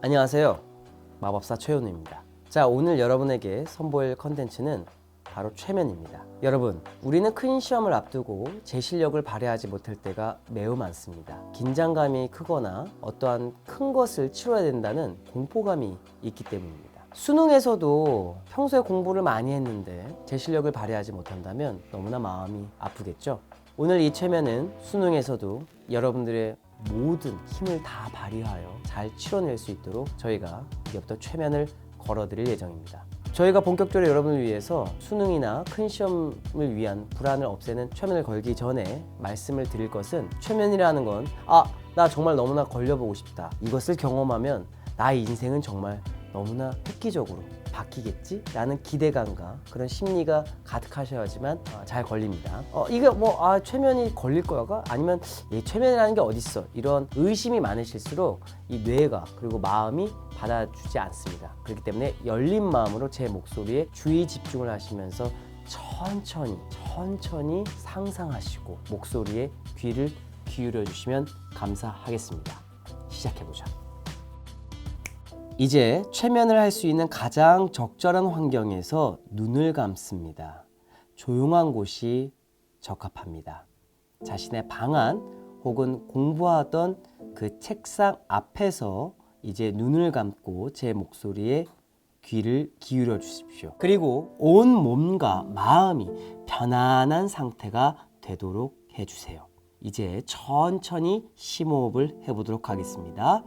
안녕하세요. 마법사 최현우입니다. 자, 오늘 여러분에게 선보일 컨텐츠는 바로 최면입니다. 여러분, 우리는 큰 시험을 앞두고 제 실력을 발휘하지 못할 때가 매우 많습니다. 긴장감이 크거나 어떠한 큰 것을 치러야 된다는 공포감이 있기 때문입니다. 수능에서도 평소에 공부를 많이 했는데 제 실력을 발휘하지 못한다면 너무나 마음이 아프겠죠? 오늘 이 최면은 수능에서도 여러분들의 모든 힘을 다 발휘하여 잘 치러낼 수 있도록 저희가 이제부터 최면을 걸어드릴 예정입니다. 저희가 본격적으로 여러분을 위해서 수능이나 큰 시험을 위한 불안을 없애는 최면을 걸기 전에 말씀을 드릴 것은 최면이라는 건 아, 나 정말 너무나 걸려보고 싶다. 이것을 경험하면 나의 인생은 정말 너무나 획기적으로 바뀌겠지? 라는 기대감과 그런 심리가 가득하셔야지만 어, 잘 걸립니다. 어, 이게 뭐, 아, 최면이 걸릴 거야가? 아니면 이 최면이라는 게 어딨어? 이런 의심이 많으실수록 이 뇌가 그리고 마음이 받아주지 않습니다. 그렇기 때문에 열린 마음으로 제 목소리에 주의 집중을 하시면서 천천히, 천천히 상상하시고 목소리에 귀를 기울여 주시면 감사하겠습니다. 시작해 보자. 이제 최면을 할 수 있는 가장 적절한 환경에서 눈을 감습니다. 조용한 곳이 적합합니다. 자신의 방 안 혹은 공부하던 그 책상 앞에서 이제 눈을 감고 제 목소리에 귀를 기울여 주십시오. 그리고 온 몸과 마음이 편안한 상태가 되도록 해주세요. 이제 천천히 심호흡을 해보도록 하겠습니다.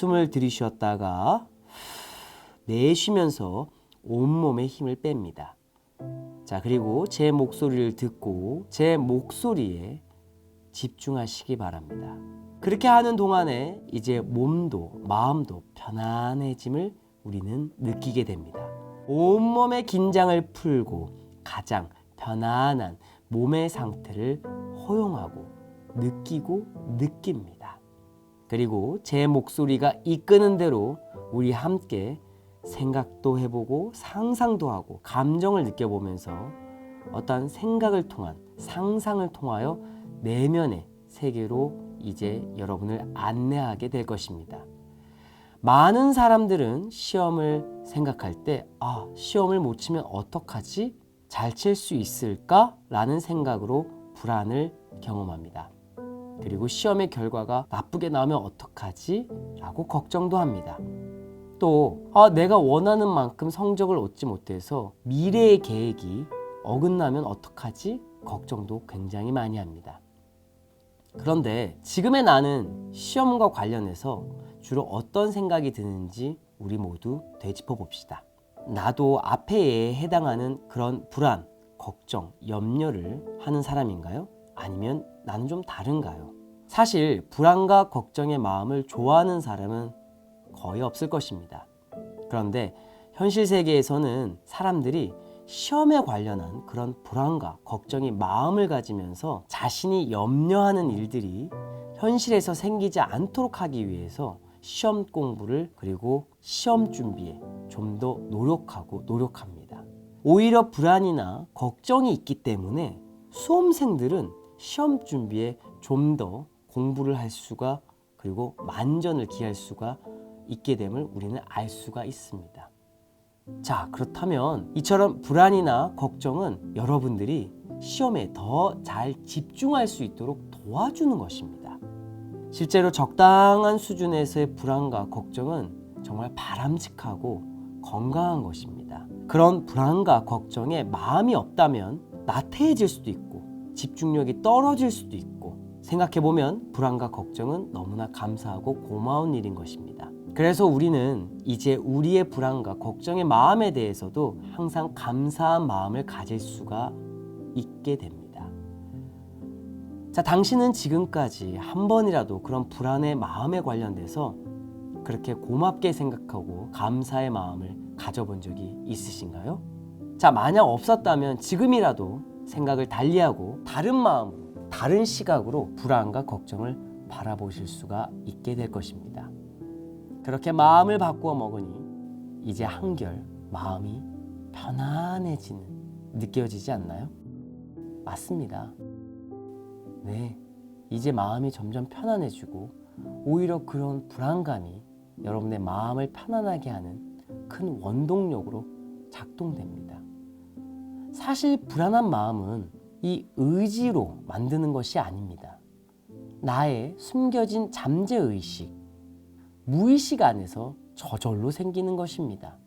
숨을 들이쉬었다가 내쉬면서 온몸에 힘을 뺍니다. 자, 그리고 제 목소리를 듣고 제 목소리에 집중하시기 바랍니다. 그렇게 하는 동안에 이제 몸도 마음도 편안해짐을 우리는 느끼게 됩니다. 온몸의 긴장을 풀고 가장 편안한 몸의 상태를 허용하고 느끼고 느낍니다. 그리고 제 목소리가 이끄는 대로 우리 함께 생각도 해보고 상상도 하고 감정을 느껴보면서 어떤 생각을 통한 상상을 통하여 내면의 세계로 이제 여러분을 안내하게 될 것입니다. 많은 사람들은 시험을 생각할 때, 아, 시험을 못 치면 어떡하지? 잘 칠 수 있을까? 라는 생각으로 불안을 경험합니다. 그리고 시험의 결과가 나쁘게 나오면 어떡하지? 라고 걱정도 합니다. 또, 아, 내가 원하는 만큼 성적을 얻지 못해서 미래의 계획이 어긋나면 어떡하지? 걱정도 굉장히 많이 합니다. 그런데 지금의 나는 시험과 관련해서 주로 어떤 생각이 드는지 우리 모두 되짚어 봅시다. 나도 앞에에 해당하는 그런 불안, 걱정, 염려를 하는 사람인가요? 아니면 나는 좀 다른가요? 사실 불안과 걱정의 마음을 좋아하는 사람은 거의 없을 것입니다. 그런데 현실 세계에서는 사람들이 시험에 관련한 그런 불안과 걱정이 마음을 가지면서 자신이 염려하는 일들이 현실에서 생기지 않도록 하기 위해서 시험 공부를 그리고 시험 준비에 좀 더 노력하고 노력합니다. 오히려 불안이나 걱정이 있기 때문에 수험생들은 시험 준비에 좀 더 공부를 할 수가 그리고 만전을 기할 수가 있게 됨을 우리는 알 수가 있습니다. 자, 그렇다면 이처럼 불안이나 걱정은 여러분들이 시험에 더 잘 집중할 수 있도록 도와주는 것입니다. 실제로 적당한 수준에서의 불안과 걱정은 정말 바람직하고 건강한 것입니다. 그런 불안과 걱정에 마음이 없다면 나태해질 수도 있고 집중력이 떨어질 수도 있고 생각해보면 불안과 걱정은 너무나 감사하고 고마운 일인 것입니다. 그래서 우리는 이제 우리의 불안과 걱정의 마음에 대해서도 항상 감사한 마음을 가질 수가 있게 됩니다. 자, 당신은 지금까지 한 번이라도 그런 불안의 마음에 관련돼서 그렇게 고맙게 생각하고 감사의 마음을 가져본 적이 있으신가요? 자, 만약 없었다면 지금이라도 생각을 달리하고 다른 마음으로, 다른 시각으로 불안과 걱정을 바라보실 수가 있게 될 것입니다. 그렇게 마음을 바꾸어 먹으니 이제 한결 마음이 편안해지는 느껴지지 않나요? 맞습니다. 네. 이제 마음이 점점 편안해지고 오히려 그런 불안감이 여러분의 마음을 편안하게 하는 큰 원동력으로 작동됩니다. 사실 불안한 마음은 이 의지로 만드는 것이 아닙니다. 나의 숨겨진 잠재의식, 무의식 안에서 저절로 생기는 것입니다.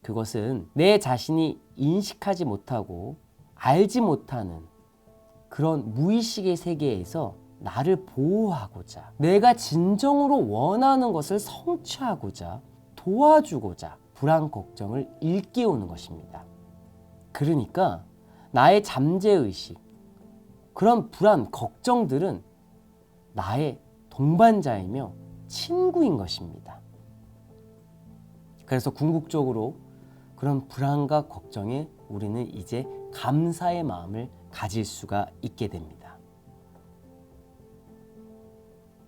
그것은 내 자신이 인식하지 못하고 알지 못하는 그런 무의식의 세계에서 나를 보호하고자 내가 진정으로 원하는 것을 성취하고자 도와주고자 불안 걱정을 일깨우는 것입니다. 그러니까 나의 잠재의식 그런 불안 걱정들은 나의 동반자이며 친구인 것입니다. 그래서 궁극적으로 그런 불안과 걱정에 우리는 이제 감사의 마음을 가질 수가 있게 됩니다.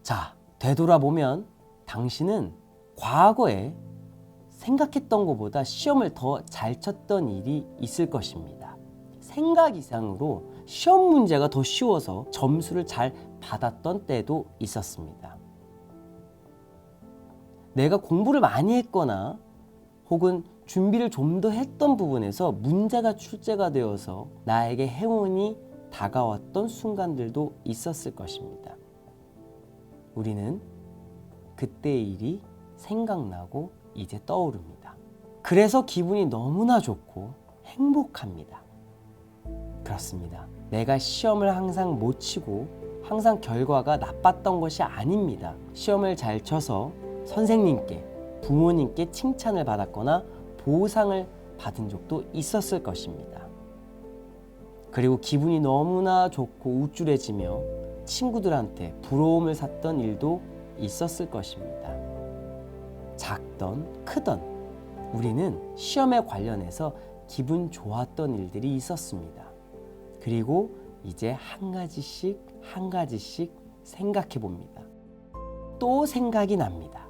자, 되돌아보면 당신은 과거에 생각했던 것보다 시험을 더 잘 쳤던 일이 있을 것입니다. 생각 이상으로 시험 문제가 더 쉬워서 점수를 잘 받았던 때도 있었습니다. 내가 공부를 많이 했거나 혹은 준비를 좀 더 했던 부분에서 문제가 출제가 되어서 나에게 행운이 다가왔던 순간들도 있었을 것입니다. 우리는 그때의 일이 생각나고 이제 떠오릅니다. 그래서 기분이 너무나 좋고 행복합니다. 그렇습니다. 내가 시험을 항상 못 치고 항상 결과가 나빴던 것이 아닙니다. 시험을 잘 쳐서 선생님께, 부모님께 칭찬을 받았거나 보상을 받은 적도 있었을 것입니다. 그리고 기분이 너무나 좋고 우쭐해지며 친구들한테 부러움을 샀던 일도 있었을 것입니다. 작던 크던 우리는 시험에 관련해서 기분 좋았던 일들이 있었습니다. 그리고 이제 한 가지씩 한 가지씩 생각해 봅니다. 또 생각이 납니다.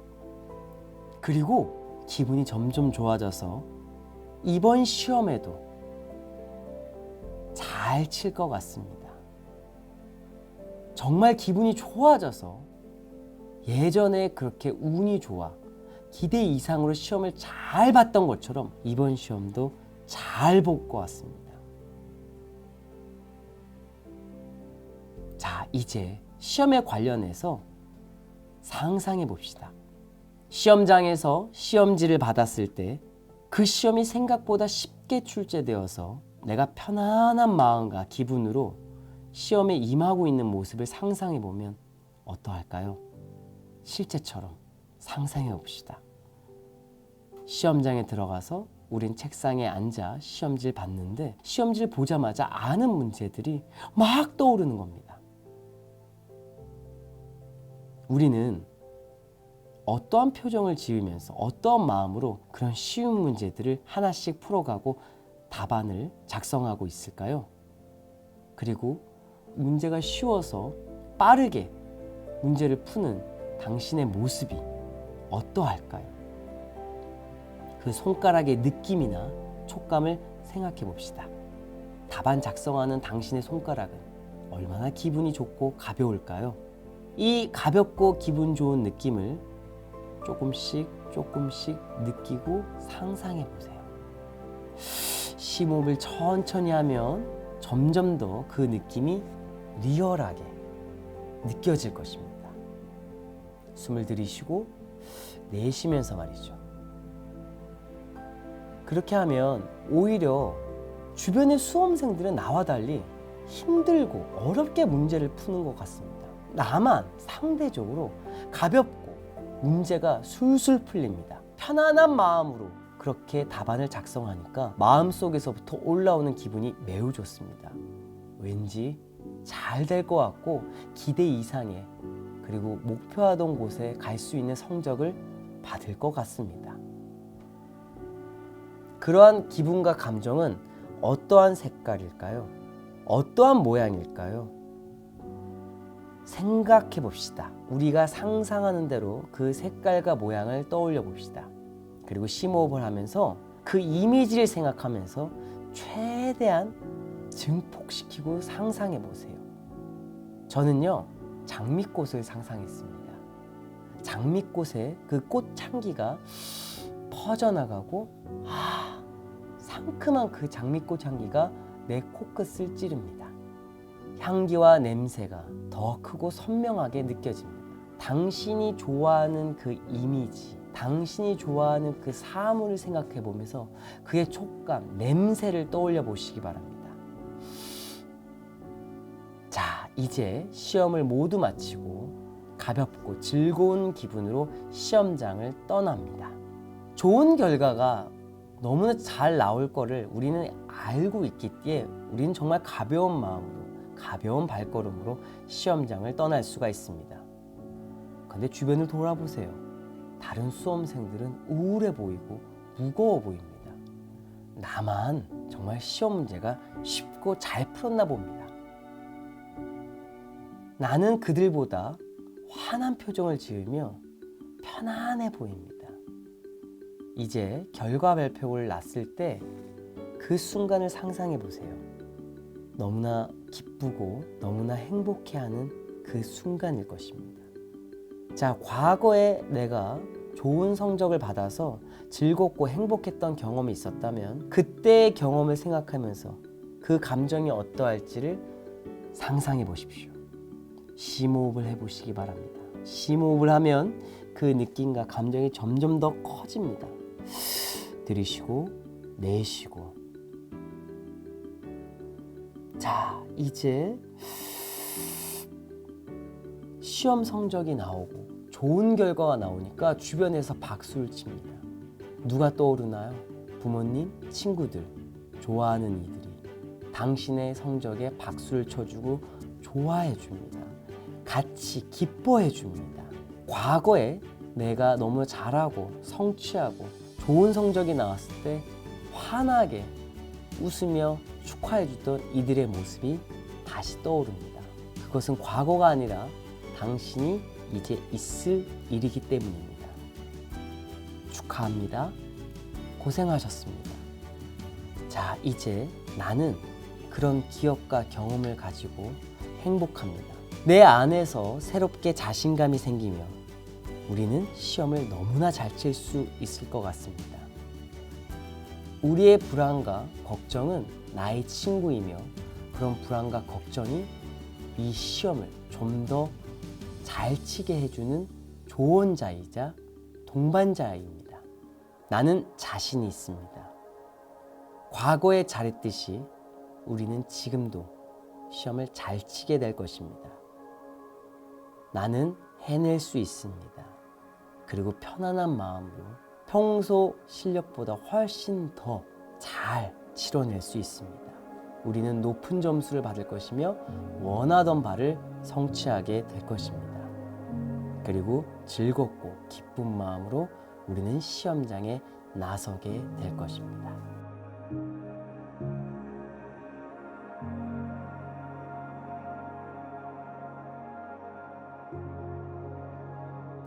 그리고 기분이 점점 좋아져서 이번 시험에도 잘 칠 것 같습니다. 정말 기분이 좋아져서 예전에 그렇게 운이 좋아 기대 이상으로 시험을 잘 봤던 것처럼 이번 시험도 잘볼것 같습니다. 자, 이제 시험에 관련해서 상상해 봅시다. 시험장에서 시험지를 받았을 때 그 시험이 생각보다 쉽게 출제되어서 내가 편안한 마음과 기분으로 시험에 임하고 있는 모습을 상상해 보면 어떠할까요? 실제처럼 상상해 봅시다. 시험장에 들어가서 우린 책상에 앉아 시험지를 봤는데 시험지를 보자마자 아는 문제들이 막 떠오르는 겁니다. 우리는 어떠한 표정을 지으면서 어떠한 마음으로 그런 쉬운 문제들을 하나씩 풀어가고 답안을 작성하고 있을까요? 그리고 문제가 쉬워서 빠르게 문제를 푸는 당신의 모습이 어떠할까요? 그 손가락의 느낌이나 촉감을 생각해 봅시다. 답안 작성하는 당신의 손가락은 얼마나 기분이 좋고 가벼울까요? 이 가볍고 기분 좋은 느낌을 조금씩 조금씩 느끼고 상상해 보세요. 심호흡을 천천히 하면 점점 더 그 느낌이 리얼하게 느껴질 것입니다. 숨을 들이쉬고 내쉬면서 말이죠. 그렇게 하면 오히려 주변의 수험생들은 나와 달리 힘들고 어렵게 문제를 푸는 것 같습니다. 나만 상대적으로 가볍고 문제가 술술 풀립니다. 편안한 마음으로 그렇게 답안을 작성하니까 마음속에서부터 올라오는 기분이 매우 좋습니다. 왠지 잘 될 것 같고 기대 이상의 그리고 목표하던 곳에 갈 수 있는 성적을 받을 것 같습니다. 그러한 기분과 감정은 어떠한 색깔일까요? 어떠한 모양일까요? 생각해 봅시다. 우리가 상상하는 대로 그 색깔과 모양을 떠올려 봅시다. 그리고 심호흡을 하면서 그 이미지를 생각하면서 최대한 증폭시키고 상상해 보세요. 저는요, 장미꽃을 상상했습니다. 장미꽃에 그 꽃향기가 퍼져나가고 아 상큼한 그 장미꽃 향기가 내 코끝을 찌릅니다. 향기와 냄새가 더 크고 선명하게 느껴집니다. 당신이 좋아하는 그 이미지, 당신이 좋아하는 그 사물을 생각해 보면서 그의 촉감, 냄새를 떠올려 보시기 바랍니다. 자, 이제 시험을 모두 마치고 가볍고 즐거운 기분으로 시험장을 떠납니다. 좋은 결과가 너무나 잘 나올 거를 우리는 알고 있기에 우리는 정말 가벼운 마음으로 가벼운 발걸음으로 시험장을 떠날 수가 있습니다. 근데 주변을 돌아보세요. 다른 수험생들은 우울해 보이고 무거워 보입니다. 나만 정말 시험 문제가 쉽고 잘 풀었나 봅니다. 나는 그들보다 환한 표정을 지으며 편안해 보입니다. 이제 결과 발표를 났을 때 그 순간을 상상해 보세요. 너무나 기쁘고 너무나 행복해하는 그 순간일 것입니다. 자, 과거에 내가 좋은 성적을 받아서 즐겁고 행복했던 경험이 있었다면 그때의 경험을 생각하면서 그 감정이 어떠할지를 상상해 보십시오. 심호흡을 해 보시기 바랍니다. 심호흡을 하면 그 느낌과 감정이 점점 더 커집니다. 들이쉬고 내쉬고 자, 이제 시험 성적이 나오고 좋은 결과가 나오니까 주변에서 박수를 칩니다. 누가 떠오르나요? 부모님, 친구들, 좋아하는 이들이 당신의 성적에 박수를 쳐주고 좋아해 줍니다. 같이 기뻐해 줍니다. 과거에 내가 너무 잘하고 성취하고 좋은 성적이 나왔을 때 환하게 웃으며 축하해 주던 이들의 모습이 다시 떠오릅니다. 그것은 과거가 아니라 당신이 이제 있을 일이기 때문입니다. 축하합니다. 고생하셨습니다. 자, 이제 나는 그런 기억과 경험을 가지고 행복합니다. 내 안에서 새롭게 자신감이 생기며 우리는 시험을 너무나 잘 칠 수 있을 것 같습니다. 우리의 불안과 걱정은 나의 친구이며 그런 불안과 걱정이 이 시험을 좀 더 잘 치게 해주는 조언자이자 동반자입니다. 나는 자신이 있습니다. 과거에 잘했듯이 우리는 지금도 시험을 잘 치게 될 것입니다. 나는 해낼 수 있습니다. 그리고 편안한 마음으로 평소 실력보다 훨씬 더 잘 치러낼 수 있습니다. 우리는 높은 점수를 받을 것이며 원하던 바를 성취하게 될 것입니다. 그리고 즐겁고 기쁜 마음으로 우리는 시험장에 나서게 될 것입니다.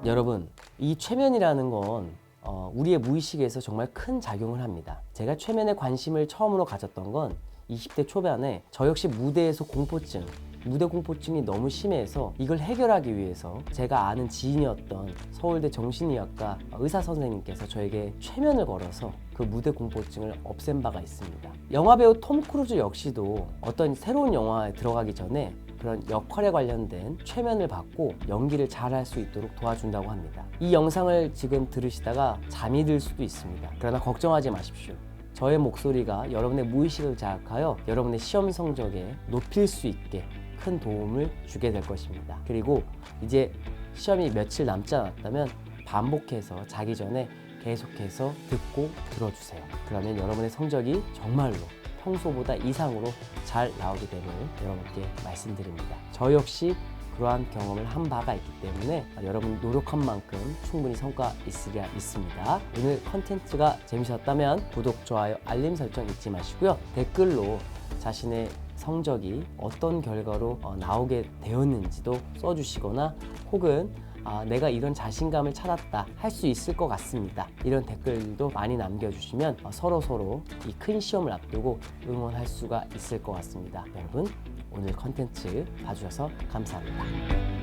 여러분, 이 최면이라는 건 어, 우리의 무의식에서 정말 큰 작용을 합니다. 제가 최면에 관심을 처음으로 가졌던 건 20대 초반에 저 역시 무대에서 공포증, 무대 공포증이 너무 심해서 이걸 해결하기 위해서 제가 아는 지인이었던 서울대 정신의학과 의사 선생님께서 저에게 최면을 걸어서 그 무대 공포증을 없앤 바가 있습니다. 영화배우 톰 크루즈 역시도 어떤 새로운 영화에 들어가기 전에 그런 역할에 관련된 최면을 받고 연기를 잘 할 수 있도록 도와준다고 합니다. 이 영상을 지금 들으시다가 잠이 들 수도 있습니다. 그러나 걱정하지 마십시오. 저의 목소리가 여러분의 무의식을 자극하여 여러분의 시험 성적에 높일 수 있게 큰 도움을 주게 될 것입니다. 그리고 이제 시험이 며칠 남지 않았다면 반복해서 자기 전에 계속해서 듣고 들어주세요. 그러면 여러분의 성적이 정말로 평소보다 이상으로 잘 나오게 됨을 여러분께 말씀드립니다. 저 역시 그러한 경험을 한 바가 있기 때문에 여러분 노력한 만큼 충분히 성과 있으리라 믿습니다. 오늘 컨텐츠가 재미있었다면 구독, 좋아요, 알림 설정 잊지 마시고요. 댓글로 자신의 성적이 어떤 결과로 어, 나오게 되었는지도 써주시거나 혹은 아, 내가 이런 자신감을 찾았다 할 수 있을 것 같습니다. 이런 댓글도 많이 남겨주시면 어, 서로 서로 이 큰 시험을 앞두고 응원할 수가 있을 것 같습니다. 여러분 오늘 컨텐츠 봐주셔서 감사합니다.